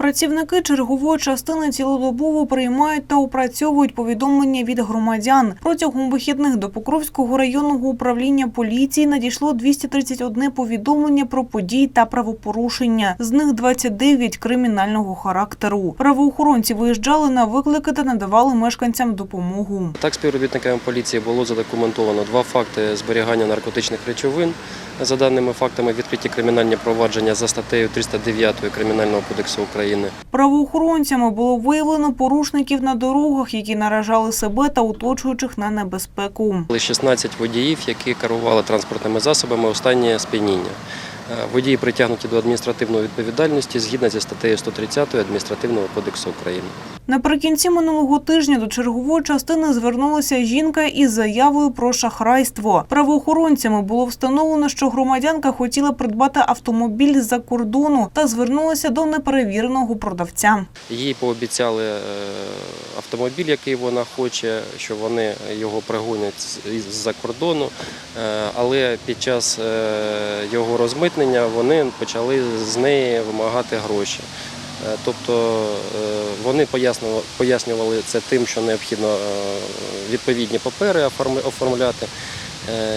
Працівники чергової частини цілодобово приймають та опрацьовують повідомлення від громадян. Протягом вихідних до Покровського районного управління поліції надійшло 231 повідомлення про події та правопорушення. З них 29 кримінального характеру. Правоохоронці виїжджали на виклики та надавали мешканцям допомогу. Так, співробітниками поліції було задокументовано два факти зберігання наркотичних речовин. За даними фактами, відкриті кримінальні провадження за статтею 309 Кримінального кодексу України. Правоохоронцями було виявлено порушників на дорогах, які наражали себе та оточуючих на небезпеку. 16 водіїв, які керували транспортними засобами останнє сп'яніння. Е, Водії притягнуті до адміністративної відповідальності згідно зі статтею 130 Адміністративного кодексу України. Наприкінці минулого тижня до чергової частини звернулася жінка із заявою про шахрайство. Правоохоронцями було встановлено, що громадянка хотіла придбати автомобіль з-за кордону та звернулася до неперевіреного продавця. Їй пообіцяли е, автомобіль, який вона хоче, що вони його пригонять з- із-за кордону, Е, але під час е, його розмитнення вони почали з неї вимагати гроші. Е, Тобто е, вони пояснювали, це тим, що необхідно е, відповідні папери оформляти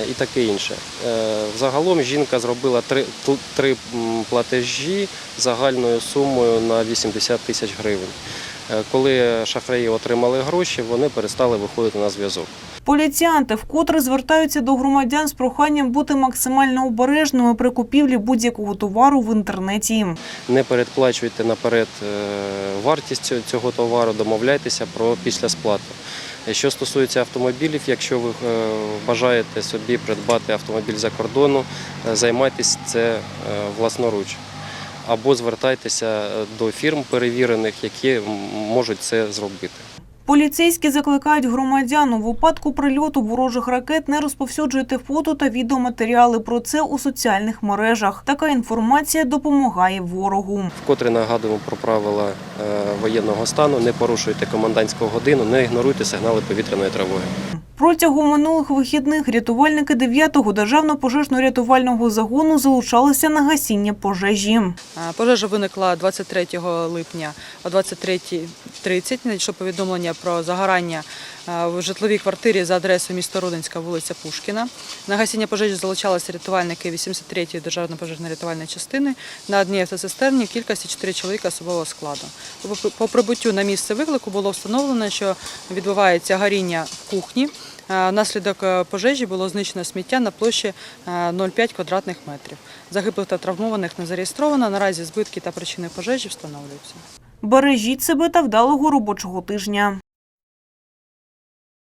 і таке інше. Взагалом Загалом жінка зробила три платежі загальною сумою на 80 тисяч гривень. Е, Коли шахраї отримали гроші, вони перестали виходити на зв'язок. Поліціянти вкотре звертаються до громадян з проханням бути максимально обережними при купівлі будь-якого товару в інтернеті. Не передплачуйте наперед е, вартість цього- товару, домовляйтеся про післясплату. Е, Що стосується автомобілів, якщо ви бажаєте собі придбати автомобіль за кордону, займайтесь це власноруч. Або звертайтеся е, до фірм перевірених, які можуть це зробити. Поліцейські закликають громадян у випадку прильоту ворожих ракет не розповсюджуйте фото та відеоматеріали про це у соціальних мережах. Така інформація допомагає ворогу. Вкотре нагадуємо про правила е, воєнного стану. Не порушуйте комендантську годину, не ігноруйте сигнали повітряної тривоги. Протягом минулих вихідних рятувальники 9-го державного пожежно-рятувального загону залучалися на гасіння пожежі. Пожежа виникла 23 липня о 23.30. Надійшло повідомлення про загорання в житловій квартирі за адресою місто Рудинська, вулиця Пушкіна. На гасіння пожежі залучалися рятувальники 83-ї державної пожежно-рятувальної частини. На одній автоцистерні в кількості 4 чоловіка особового складу. По прибуттю на місце виклику було встановлено, що відбувається горіння в кухні. Внаслідок е, пожежі було знищено сміття на площі е, 0,5 квадратних метрів. Загиблих та травмованих не зареєстровано. Наразі збитки та причини пожежі встановлюються. Бережіть себе та вдалого робочого тижня.